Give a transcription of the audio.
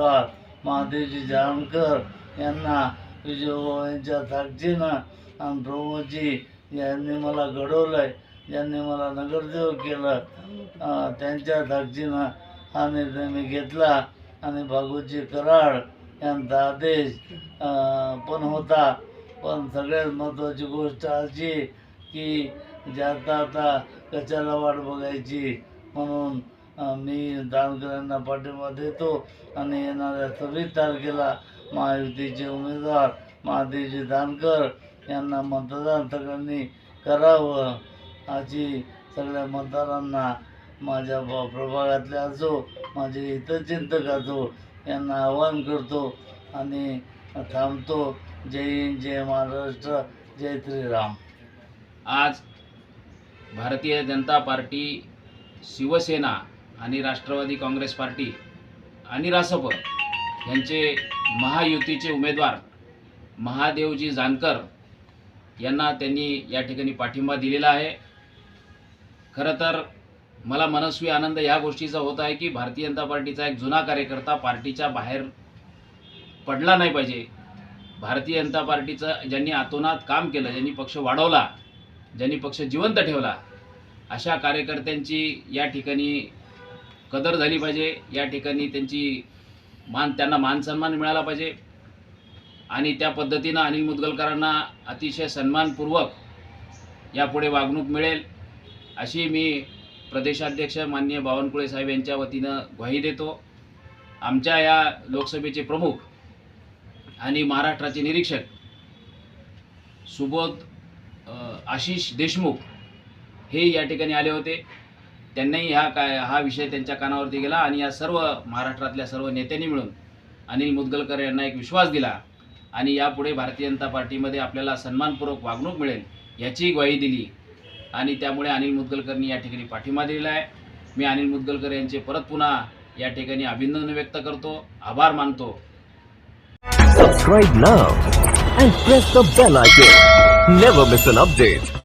उमेदवार महादेवजी जानकर यांना विजयभाऊ यांच्या ताकदीनं आणि प्रभूजी यांनी मला घडवलंय. ज्यांनी मला नगरसेवक केलं. त्यांच्या ताकदीनं हा निर्णय मी घेतला आणि भागवतजी कराड यांचा आदेश पण होता. पण सगळ्यात महत्त्वाची गोष्ट अशी की ज्याचा आता कशाला वाट बघायची? म्हणून मी दानकरांना पाठिंबा देतो आणि येणाऱ्या सव्वीस तारखेला महायुतीचे उमेदवार महादेवजी दानकर यांना मतदान सगळ्यांनी करावं अशी सगळ्या मतदारांना माझ्या प्रभागातल्या प्रभागातले असो माझे हितचिंतक असो यांना आवाहन करतो आणि थांबतो जय हिंद जय महाराष्ट्र जय श्रीराम आज भारतीय जनता पार्टी शिवसेना आणि राष्ट्रवादी काँग्रेस पार्टी आणि रासप यांचे महायुतीचे उमेदवार महादेवजी जानकर यांना त्यांनी या ठिकाणी पाठिंबा दिलेला आहे. खरं तर मला मनस्वी आनंद या गोष्टीचा होत आहे की भारतीय जनता पार्टीचा एक जुना कार्यकर्ता पार्टीच्या बाहेर पडला नाही पाहिजे. भारतीय जनता पार्टीचं ज्यांनी आतोनात काम केलं ज्यांनी पक्ष वाढवला ज्यांनी पक्ष जिवंत ठेवला अशा कार्यकर्त्यांची या ठिकाणी कदर झाली पाहिजे या ठिकाणी त्यांची मान त्यांना मान सन्मान मिळाला पाहिजे. आणि त्या पद्धतीनं अनिल मुदगलकरांना अतिशय सन्मानपूर्वक यापुढे वागणूक मिळेल अशी मी प्रदेशाध्यक्ष माननीय बावनकुळे साहेब यांच्या वतीनं ग्वाही देतो. आमच्या या लोकसभेचे प्रमुख आणि महाराष्ट्राचे निरीक्षक सुबोध आशिष देशमुख हे या ठिकाणी आले होते. त्यांनाही हा काय हा विषय त्यांच्या कानावरती गेला आणि या सर्व महाराष्ट्रातल्या सर्व नेत्यांनी मिळून अनिल मुदगलकर यांना एक विश्वास दिला आणि यापुढे भारतीय जनता पार्टीमध्ये आपल्याला सन्मानपूर्वक वागणूक मिळेल याची ग्वाही दिली. आणि त्यामुळे अनिल मुदगलकरनी या ठिकाणी पाठिंबा दिलेला आहे. मी अनिल मुदगलकर यांचे परत पुन्हा या ठिकाणी अभिनंदन व्यक्त करतो. आभार मानतो. Subscribe now and press the bell icon never miss an update